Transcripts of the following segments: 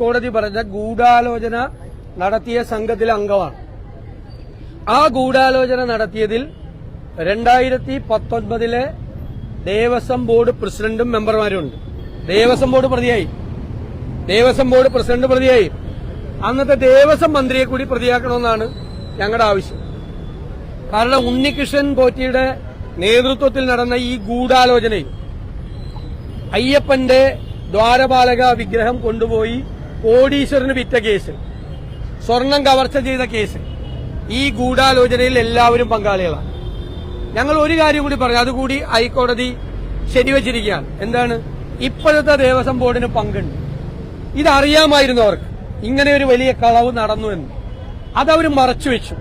ഹൈക്കോടതി പറഞ്ഞ ഗൂഢാലോചന നടത്തിയ സംഘത്തിലെ അംഗമാണ്. ആ ഗൂഢാലോചന നടത്തിയതിൽ രണ്ടായിരത്തി പത്തൊൻപതിലെ ദേവസ്വം ബോർഡ് പ്രസിഡന്റും മെമ്പർമാരുമുണ്ട് ദേവസ്വം ബോർഡ് പ്രതിയായി. ദേവസ്വം ബോർഡ് പ്രസിഡന്റ് പ്രതിയായി. അന്നത്തെ ദേവസ്വം മന്ത്രിയെ കൂടി പ്രതിയാക്കണമെന്നാണ് ഞങ്ങളുടെ ആവശ്യം. കാരണം ഉണ്ണികൃഷ്ണൻ പോറ്റിയുടെ നേതൃത്വത്തിൽ നടന്ന ഈ ഗൂഢാലോചനയിൽ അയ്യപ്പന്റെ ദ്വാരപാലക വിഗ്രഹം കൊണ്ടുപോയി കോടീശ്വരന് വിറ്റ കേസ്. സ്വർണം കവർച്ച ചെയ്ത കേസ്. ഈ ഗൂഢാലോചനയിൽ എല്ലാവരും പങ്കാളികളാണ്. ഞങ്ങൾ ഒരു കാര്യം കൂടി പറഞ്ഞു. അതുകൂടി ഹൈക്കോടതി ശരിവച്ചിരിക്കുകയാണ്. എന്താണ്? ഇപ്പോഴത്തെ ദേവസ്വം ബോർഡിന് പങ്കുണ്ട്. ഇതറിയാമായിരുന്നു അവർക്ക്. ഇങ്ങനെ ഒരു വലിയ കളവ് നടന്നു എന്ന്. അതവർ മറച്ചുവെച്ചു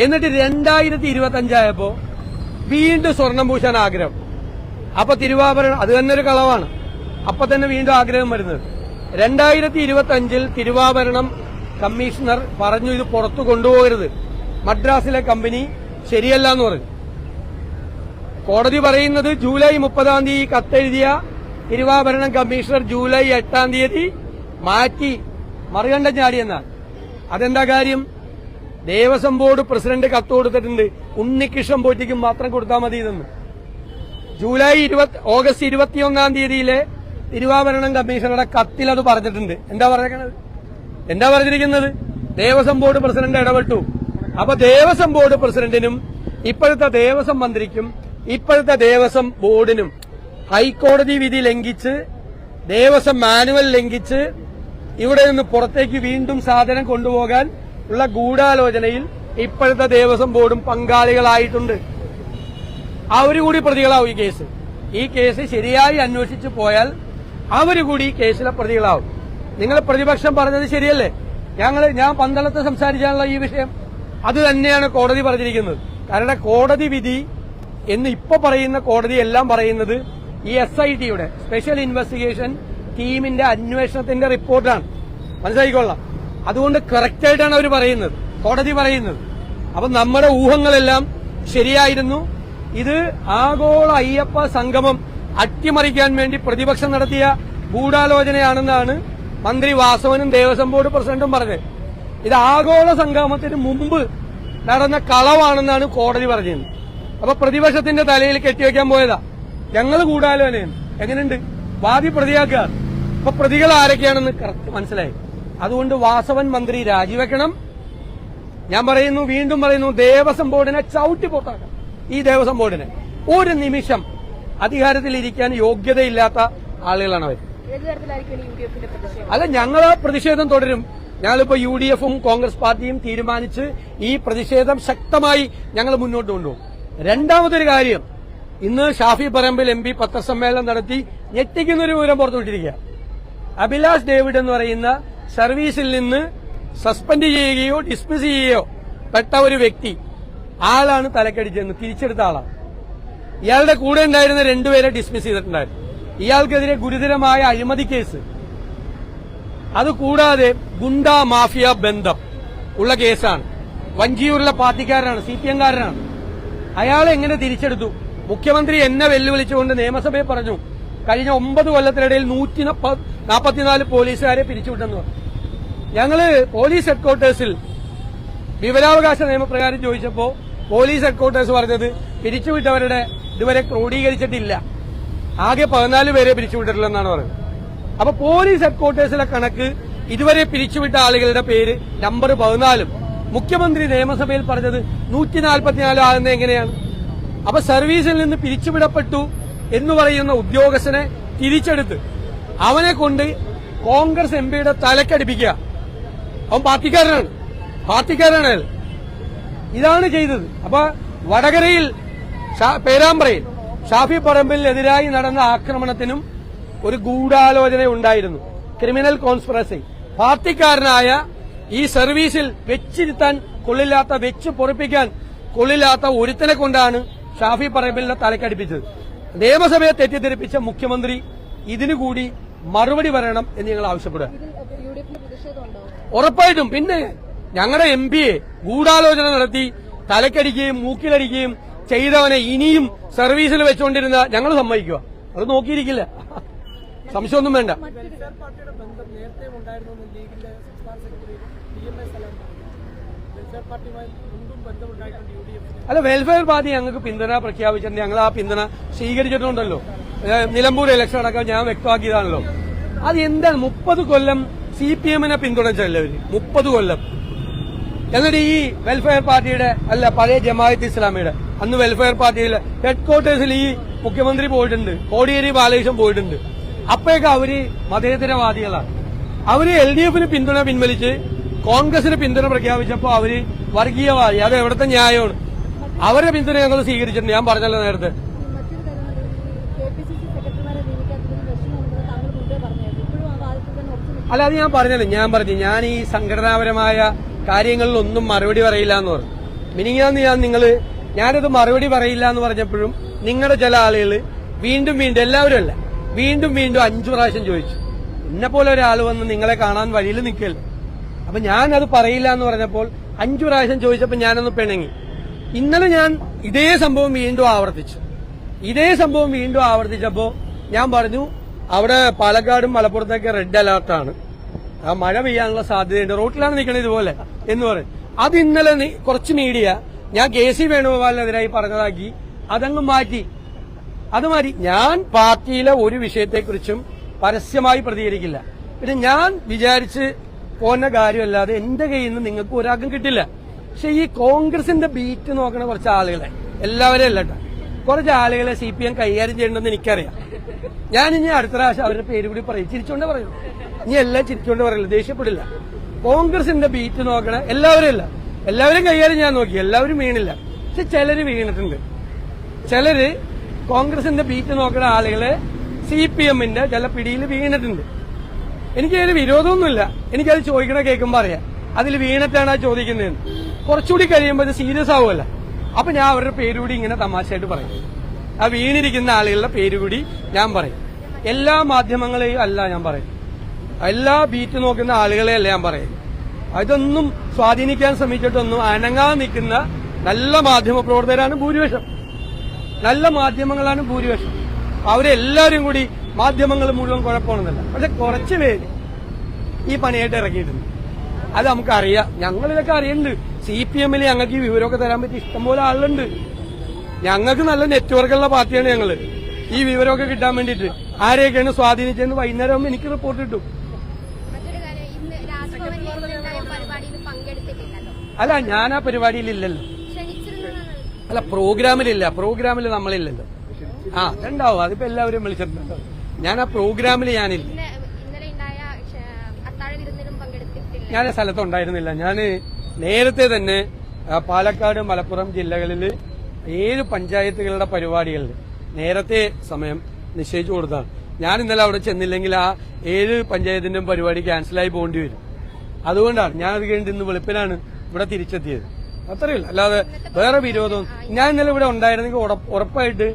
എന്നിട്ട് രണ്ടായിരത്തി ഇരുപത്തി അഞ്ചായപ്പോ വീണ്ടും സ്വർണം പൂശാൻ ആഗ്രഹം. അപ്പൊ തിരുവാഭരണം അത് തന്നെ ഒരു കളവാണ്. അപ്പൊ തന്നെ വീണ്ടും ആഗ്രഹം വരുന്നത്. രണ്ടായിരത്തി ഇരുപത്തി അഞ്ചിൽ തിരുവാഭരണം കമ്മീഷണർ പറഞ്ഞു ഇത് പുറത്തു കൊണ്ടുപോകരുത്. മദ്രാസിലെ കമ്പനി ശരിയല്ല എന്ന് പറഞ്ഞു. കോടതി പറയുന്നത് ജൂലൈ മുപ്പതാം തീയതി കത്തെഴുതിയ തിരുവാഭരണം കമ്മീഷണർ ജൂലൈ എട്ടാം തീയതി മാറ്റി. മറുകണ്ഠം ചാടിയെന്നാണ് അതെന്താ കാര്യം? ദേവസ്വം ബോർഡ് പ്രസിഡന്റ് കത്ത് കൊടുത്തിട്ടുണ്ട്. ഉണ്ണികൃഷ്ണൻ പോറ്റിക്കും മാത്രം കൊടുത്താൽ മതി ഇതെന്ന് ജൂലൈ ഇരുപത്തി ഓഗസ്റ്റ് ഇരുപത്തിയൊന്നാം തീയതിയിലെ തിരുവാഭരണം കമ്മീഷണറുടെ കത്തിൽ അത് പറഞ്ഞിട്ടുണ്ട്. എന്താ പറഞ്ഞേക്കണത് എന്താ പറഞ്ഞിരിക്കുന്നത്? ദേവസ്വം ബോർഡ് പ്രസിഡന്റ് ഇടപെട്ടു. അപ്പൊ ദേവസ്വം ബോർഡ് പ്രസിഡന്റിനും ഇപ്പോഴത്തെ ദേവസ്വം മന്ത്രിക്കും ഇപ്പോഴത്തെ ദേവസ്വം ബോർഡിനും ഹൈക്കോടതി വിധി ലംഘിച്ച് ദേവസ്വം മാനുവൽ ലംഘിച്ച് ഇവിടെ നിന്ന് പുറത്തേക്ക് വീണ്ടും സാധനം കൊണ്ടുപോകാൻ ഉള്ള ഗൂഢാലോചനയിൽ ഇപ്പോഴത്തെ ദേവസ്വം ബോർഡും പങ്കാളികളായിട്ടുണ്ട്. അവരുകൂടി പ്രതികളാവും ഈ കേസ്. ഈ കേസ് ശരിയായി അന്വേഷിച്ചു പോയാൽ അവർ കൂടി കേസിലെ പ്രതികളാവും. നിങ്ങൾ പ്രതിപക്ഷം പറഞ്ഞത് ശരിയല്ലേ? ഞങ്ങൾ ഞാൻ പന്തളത്ത് സംസാരിച്ചാനുള്ള ഈ വിഷയം. അത് തന്നെയാണ് കോടതി പറഞ്ഞിരിക്കുന്നത്. കാരണം കോടതി വിധി എന്ന് ഇപ്പൊ പറയുന്ന കോടതി എല്ലാം പറയുന്നത് ഈ എസ് ഐ ടിയുടെ സ്പെഷ്യൽ ഇൻവെസ്റ്റിഗേഷൻ ടീമിന്റെ അന്വേഷണത്തിന്റെ റിപ്പോർട്ടാണ്. മനസ്സിലാക്കിക്കൊള്ളാം അതുകൊണ്ട് കറക്റ്റ് ആയിട്ടാണ് അവർ പറയുന്നത്. കോടതി പറയുന്നത്. അപ്പൊ നമ്മുടെ ഊഹങ്ങളെല്ലാം ശരിയായിരുന്നു. ഇത് ആഗോള അയ്യപ്പ സംഗമം അട്ടിമറിക്കാൻ വേണ്ടി പ്രതിപക്ഷം നടത്തിയ ഗൂഢാലോചനയാണെന്നാണ് മന്ത്രി വാസവനും ദേവസ്വം ബോർഡ് പ്രസിഡന്റും പറഞ്ഞത്. ഇത് ആഗോള സംഗമത്തിന് മുമ്പ് നടന്ന കളവാണെന്നാണ് കോടതി പറഞ്ഞത്. അപ്പൊ പ്രതിപക്ഷത്തിന്റെ തലയിൽ കെട്ടിവെക്കാൻ പോയതാ. ഞങ്ങൾ ഗൂഢാലോചനയാണ്. എങ്ങനെയുണ്ട്? വാദി പ്രതിയാക്കുക. അപ്പൊ പ്രതികൾ ആരൊക്കെയാണെന്ന് കറക്റ്റ് മനസ്സിലായി. അതുകൊണ്ട് വാസവൻ മന്ത്രി രാജിവെക്കണം. ഞാൻ പറയുന്നു വീണ്ടും പറയുന്നു ദേവസ്വം ബോർഡിനെ ചവിട്ടി പുറത്താക്കണം ഈ ദേവസ്വം ബോർഡിനെ. ഒരു നിമിഷം അധികാരത്തിലിരിക്കാൻ യോഗ്യതയില്ലാത്ത ആളുകളാണ് അവർ. അല്ല ഞങ്ങൾ ആ പ്രതിഷേധം തുടരും. ഞങ്ങളിപ്പോ യു ഡി എഫും കോൺഗ്രസ് പാർട്ടിയും തീരുമാനിച്ച് ഈ പ്രതിഷേധം ശക്തമായി ഞങ്ങൾ മുന്നോട്ട് കൊണ്ടുപോകും. രണ്ടാമതൊരു കാര്യം ഇന്ന് ഷാഫി പറമ്പിൽ എം പി പത്രസമ്മേളനം നടത്തി ഞെട്ടിക്കുന്നൊരു വിവരം പുറത്തുവിട്ടിരിക്കുക. അഭിലാഷ് ഡേവിഡ് എന്ന് പറയുന്ന സർവീസിൽ നിന്ന് സസ്പെൻഡ് ചെയ്യുകയോ ഡിസ്മിസ് ചെയ്യുകയോ പെട്ട ഒരു വ്യക്തി ആളാണ് തലക്കടിച്ചതെന്ന് തിരിച്ചെടുത്ത ആളാണ്. ഇയാളുടെ കൂടെ ഉണ്ടായിരുന്ന രണ്ടുപേരെ ഡിസ്മിസ് ചെയ്തിട്ടുണ്ടായിരുന്നു. ഇയാൾക്കെതിരെ ഗുരുതരമായ അഴിമതി കേസ്. അതുകൂടാതെ ഗുണ്ട മാഫിയ ബന്ധം ഉള്ള കേസാണ്. വഞ്ചിയൂരിലെ പാർട്ടിക്കാരനാണ് സി പി എംകാരനാണ്. അയാളെ എങ്ങനെ തിരിച്ചെടുത്തു? മുഖ്യമന്ത്രി എന്നെ വെല്ലുവിളിച്ചുകൊണ്ട് നിയമസഭയിൽ പറഞ്ഞു കഴിഞ്ഞ ഒമ്പത് കൊല്ലത്തിനിടയിൽ നൂറ്റി നാൽപ്പത്തിനാല് പോലീസുകാരെ പിരിച്ചുവിട്ടെന്ന് പറഞ്ഞു. ഞങ്ങൾ പോലീസ് ഹെഡ്ക്വാർട്ടേഴ്സിൽ വിവരാവകാശ നിയമപ്രകാരം ചോദിച്ചപ്പോ പോലീസ് ഹെഡ്ക്വാർട്ടേഴ്സ് പറഞ്ഞത് പിരിച്ചുവിട്ടവരുടെ ഇതുവരെ ക്രോഡീകരിച്ചിട്ടില്ല. ആകെ പതിനാല് പേരെ പിരിച്ചുവിട്ടിട്ടില്ലെന്നാണ് പറയുന്നത്. അപ്പൊ പോലീസ് ഹെഡ്ക്വാർട്ടേഴ്സിലെ കണക്ക് ഇതുവരെ പിരിച്ചുവിട്ട ആളുകളുടെ പേര് നമ്പർ പതിനാലും. മുഖ്യമന്ത്രി നിയമസഭയിൽ പറഞ്ഞത് നൂറ്റി നാൽപ്പത്തിനാല് ആകുന്നത് എങ്ങനെയാണ്? അപ്പൊ സർവീസിൽ നിന്ന് പിരിച്ചുവിടപ്പെട്ടു എന്ന് പറയുന്ന ഉദ്യോഗസ്ഥനെ തിരിച്ചെടുത്ത് അവനെ കൊണ്ട് കോൺഗ്രസ് എം പിയുടെ തലക്കടിപ്പിക്കുക. അവൻ പാർട്ടിക്കാരനാണ്. പാർട്ടിക്കാരനാണ് ഇതാണ് ചെയ്തത്. അപ്പൊ വടകരയിൽ പേരാമ്പ്രയിൽ ഷാഫി പറമ്പിലിനെതിരായി നടന്ന ആക്രമണത്തിനും ഒരു ഗൂഢാലോചന ഉണ്ടായിരുന്നു. Criminal conspiracy. പാർട്ടിക്കാരനായ ഈ സർവീസിൽ വെച്ചിരുത്താൻ കൊള്ളില്ലാത്ത വെച്ച് പൊറിപ്പിക്കാൻ കൊള്ളില്ലാത്ത ഒരുത്തനെ കൊണ്ടാണ് ഷാഫി പറമ്പിലിനെ തലക്കടിപ്പിച്ചത്. നിയമസഭയെ തെറ്റിദ്ധരിപ്പിച്ച മുഖ്യമന്ത്രി ഇതിനുകൂടി മറുപടി പറയണം എന്ന് ഞങ്ങൾ ആവശ്യപ്പെടുക. ഉറപ്പായിട്ടും. പിന്നെ ഞങ്ങളുടെ എം പിയെ ഗൂഢാലോചന നടത്തി തലക്കടിക്കുകയും മൂക്കിലടിക്കുകയും ചെയ്തവനെ ഇനിയും സർവീസിൽ വെച്ചുകൊണ്ടിരുന്ന ഞങ്ങൾ സമ്മതിക്കുക. അത് നോക്കിയിരിക്കില്ല. സംശയമൊന്നും വേണ്ട. അല്ല വെൽഫെയർ പാർട്ടി ഞങ്ങൾക്ക് പിന്തുണ പ്രഖ്യാപിച്ചിട്ടുണ്ട്. ഞങ്ങൾ ആ പിന്തുണ സ്വീകരിച്ചിട്ടുണ്ടല്ലോ. നിലമ്പൂർ ഇലക്ഷൻ അടക്കം ഞാൻ വ്യക്തമാക്കിയതാണല്ലോ. അത് എന്താണ്? മുപ്പത് കൊല്ലം സി പി എമ്മിനെ പിന്തുണച്ചല്ലേ അവർ? മുപ്പത് കൊല്ലം. എന്നിട്ട് ഈ വെൽഫെയർ പാർട്ടിയുടെ അല്ല പഴയ ജമാഅത്ത് ഇസ്ലാമിയുടെ അന്ന് വെൽഫെയർ പാർട്ടിയിലെ ഹെഡ് ക്വാർട്ടേഴ്സിൽ ഈ മുഖ്യമന്ത്രി പോയിട്ടുണ്ട് കോടിയേരി ബാലകൃഷ്ണൻ പോയിട്ടുണ്ട്. അപ്പോഴൊക്കെ അവർ മതേതരവാദികളാണ്. അവർ എൽ ഡി എഫിന് പിന്തുണ പിൻവലിച്ച് കോൺഗ്രസിന് പിന്തുണ പ്രഖ്യാപിച്ചപ്പോ അവർ വർഗീയവാദി അത് എവിടുത്തെ ന്യായമാണ്? അവരുടെ പിന്തുണ ഞങ്ങൾ സ്വീകരിച്ചിട്ടുണ്ട്. ഞാൻ പറഞ്ഞല്ലോ നേരത്തെ. അല്ല അത് ഞാൻ പറഞ്ഞല്ലോ. ഞാൻ പറഞ്ഞു ഞാൻ ഈ സംഘടനാപരമായ കാര്യങ്ങളിലൊന്നും മറുപടി പറയില്ല എന്ന് പറഞ്ഞു. മിനിങ്ങാന്ന് ഞാൻ നിങ്ങൾ ഞാനത് മറുപടി പറയില്ല എന്ന് പറഞ്ഞപ്പോഴും നിങ്ങളുടെ ചില ആളുകൾ വീണ്ടും വീണ്ടും എല്ലാവരും അല്ല വീണ്ടും വീണ്ടും അഞ്ചു പ്രാവശ്യം ചോദിച്ചു. എന്നെ പോലെ ഒരാൾ വന്ന് നിങ്ങളെ കാണാൻ വഴിയിൽ നിൽക്കല്ലോ? അപ്പൊ ഞാൻ അത് പറയില്ല എന്ന് പറഞ്ഞപ്പോൾ അഞ്ചു പ്രാവശ്യം ചോദിച്ചപ്പോൾ ഞാനൊന്ന് പിണങ്ങി. ഇന്നലെ ഞാൻ ഇതേ സംഭവം വീണ്ടും ആവർത്തിച്ചു. ഇതേ സംഭവം വീണ്ടും ആവർത്തിച്ചപ്പോ ഞാൻ പറഞ്ഞു അവിടെ പാലക്കാടും മലപ്പുറത്തൊക്കെ റെഡ് അലർട്ടാണ് ആ മഴ പെയ്യാനുള്ള സാധ്യതയുണ്ട്. റോട്ടിലാണ് നിൽക്കുന്നത് ഇതുപോലെ. എന്ന് പറയും. അത് ഇന്നലെ കുറച്ച് മീഡിയ ഞാൻ കെ സി വേണുഗോപാലിനെതിരായി പറഞ്ഞതാക്കി. അതങ്ങ് മാറ്റി. അത് മാറ്റി. ഞാൻ പാർട്ടിയിലെ ഒരു വിഷയത്തെക്കുറിച്ചും പരസ്യമായി പ്രതികരിക്കില്ല. പിന്നെ ഞാൻ വിചാരിച്ച് പോന്ന കാര്യമല്ലാതെ എന്റെ കയ്യിൽ നിന്ന് നിങ്ങൾക്ക് ഒരാൾക്കും കിട്ടില്ല. പക്ഷെ ഈ കോൺഗ്രസിന്റെ ബീറ്റ് നോക്കണ കുറച്ച് ആളുകളെ എല്ലാവരും അല്ല. കുറച്ച് ആളുകളെ സി പി എം കൈകാര്യം ചെയ്യണമെന്ന് എനിക്കറിയാം. ഞാൻ ഇനി അടുത്ത പ്രാവശ്യം അവരുടെ പേര് കൂടി പറയും. ചിരിച്ചോണ്ടേ പറയൂ. ഇനി എല്ലാം ചിരിച്ചോണ്ട് പറയില്ല. ദേഷ്യപ്പെടില്ല. കോൺഗ്രസിന്റെ ബീറ്റ് നോക്കണ എല്ലാവരും ഇല്ല. എല്ലാവരും കൈകാര്യം ഞാൻ നോക്കി. എല്ലാവരും വീണില്ല. പക്ഷെ ചിലര് വീണിട്ടുണ്ട്. ചിലര് കോൺഗ്രസിന്റെ ബീറ്റ് നോക്കണ ആളുകൾ സി പി എമ്മിന്റെ ചില പിടിയിൽ വീണിട്ടുണ്ട്. എനിക്കതിന് വിരോധമൊന്നുമില്ല. എനിക്കത് ചോദിക്കണ കേൾക്കുമ്പോ അറിയാം. അതിൽ വീണിട്ടാണ് ആ ചോദിക്കുന്നതെന്ന് കുറച്ചുകൂടി കഴിയുമ്പോൾ ഇത് സീരിയസ് ആവുമല്ല. അപ്പൊ ഞാൻ അവരുടെ പേരുകൂടി ഇങ്ങനെ തമാശയായിട്ട് പറയും. ആ വീണിരിക്കുന്ന ആളുകളുടെ പേരുകൂടി ഞാൻ പറയും. എല്ലാ മാധ്യമങ്ങളെയും അല്ല ഞാൻ പറയും. എല്ലാ ബീറ്റ് നോക്കുന്ന ആളുകളെ അല്ല ഞാൻ പറയും അതൊന്നും സ്വാധീനിക്കാൻ ശ്രമിച്ചിട്ടൊന്നും അനങ്ങാൻ നിൽക്കുന്ന നല്ല മാധ്യമ പ്രവർത്തകരാണ് ഭൂരിപക്ഷം. നല്ല മാധ്യമങ്ങളാണ് ഭൂരിപക്ഷം. അവരെല്ലാവരും കൂടി മാധ്യമങ്ങൾ മുഴുവൻ കുഴപ്പമാണെന്നല്ല. പക്ഷെ കുറച്ച് പേര് ഈ പണിയായിട്ട് ഇറങ്ങിയിട്ടുണ്ട് അത് നമുക്കറിയാം. ഞങ്ങളിതൊക്കെ അറിയുന്നുണ്ട്. സി പി എമ്മിൽ ഞങ്ങൾക്ക് ഈ വിവരമൊക്കെ തരാൻ പറ്റി ഇഷ്ടംപോലെ ആളുണ്ട് ഞങ്ങൾക്ക് നല്ല നെറ്റ്വർക്കുള്ള പാർട്ടിയാണ് ഞങ്ങൾ. ഈ വിവരമൊക്കെ കിട്ടാൻ വേണ്ടിയിട്ട് ആരെയൊക്കെയാണ് സ്വാധീനിച്ചതെന്ന് വൈകുന്നേരം എനിക്ക് റിപ്പോർട്ട് കിട്ടും മറ്റൊരു കാര്യം ഇന്ന് രാജ്ഭവനിൽ ഇന്നുണ്ടായ പരിപാടിയിൽ പങ്കെടുത്തിട്ടില്ലല്ലോ അല്ല ഞാൻ ആ പരിപാടിയിലില്ലല്ലോ. അല്ല പ്രോഗ്രാമിലില്ല. പ്രോഗ്രാമിൽ നമ്മളില്ലല്ലോ. ആ അതുണ്ടാവും അതിപ്പോ എല്ലാവരും വിളിച്ചിട്ടുണ്ടോ. ഞാൻ ആ പ്രോഗ്രാമിൽ ഞാനില്ല ഞാൻ ആ സ്ഥലത്തുണ്ടായിരുന്നില്ല. ഞാൻ നേരത്തെ തന്നെ പാലക്കാട് മലപ്പുറം ജില്ലകളിൽ ഏഴ് പഞ്ചായത്തുകളുടെ പരിപാടികളിൽ നേരത്തെ സമയം നിശ്ചയിച്ചു കൊടുത്താണ് ഞാൻ ഇന്നലെ അവിടെ ചെന്നില്ലെങ്കിൽ ആ ഏഴ് പഞ്ചായത്തിന്റെയും പരിപാടി ക്യാൻസലായി പോകേണ്ടി വരും. അതുകൊണ്ടാണ്. ഞാൻ അത് കഴിഞ്ഞിട്ട് ഇന്ന് വെളുപ്പിനാണ് ഇവിടെ തിരിച്ചെത്തിയത്. അത്രയല്ല അല്ലാതെ വേറെ വിരോധം. ഞാൻ ഇന്നലെ ഇവിടെ ഉണ്ടായിരുന്നെങ്കിൽ ഉറപ്പായിട്ട്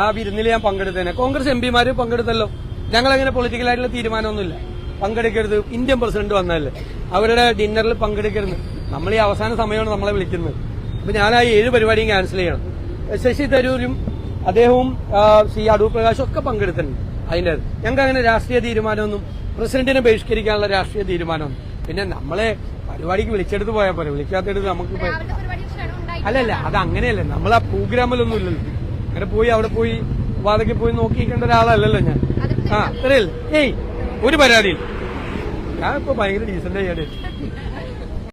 ആ വിരുന്നിൽ ഞാൻ പങ്കെടുത്തേനെ. കോൺഗ്രസ് എം പിമാര് പങ്കെടുത്തല്ലോ. ഞങ്ങൾ അങ്ങനെ പൊളിറ്റിക്കലായിട്ടുള്ള തീരുമാനമൊന്നുമില്ല. പങ്കെടുക്കരുത്. ഇന്ത്യൻ പ്രസിഡന്റ് വന്നതല്ലേ. അവരുടെ ഡിന്നറിൽ പങ്കെടുക്കരുത്. നമ്മൾ ഈ അവസാന സമയമാണ് നമ്മളെ വിളിക്കുന്നത്. അപ്പൊ ഞാൻ ആ ഏഴ് പരിപാടിയും ക്യാൻസൽ ചെയ്യണം. ശശി തരൂരും അദ്ദേഹവും ശ്രീ അടൂർ പ്രകാശും ഒക്കെ പങ്കെടുത്തിട്ടുണ്ട്. അതിന്റെ ഞങ്ങൾക്ക് അങ്ങനെ രാഷ്ട്രീയ തീരുമാനമൊന്നും പ്രസിഡന്റിനെ ബഹിഷ്കരിക്കാനുള്ള രാഷ്ട്രീയ തീരുമാനമൊന്നും പിന്നെ നമ്മളെ പരിപാടിക്ക് വിളിച്ചെടുത്ത് പോയാൽ പോലെ വിളിക്കാത്തെടുത്ത് നമുക്ക് അല്ലല്ല അത് അങ്ങനെയല്ല. നമ്മൾ ആ പ്രോഗ്രാമിലൊന്നും ഇല്ലല്ലോ. അങ്ങനെ പോയി അവിടെ പോയി വാതൊക്കെ പോയി നോക്കിക്കേണ്ട ഒരാളല്ലല്ലോ ഞാൻ. ആ അത്രയല്ല ഏയ് ഒരു പരാതിയില്ല ഞാൻ ഇപ്പൊ ഭയങ്കര ഡീസന്റ് ആയിട്ട്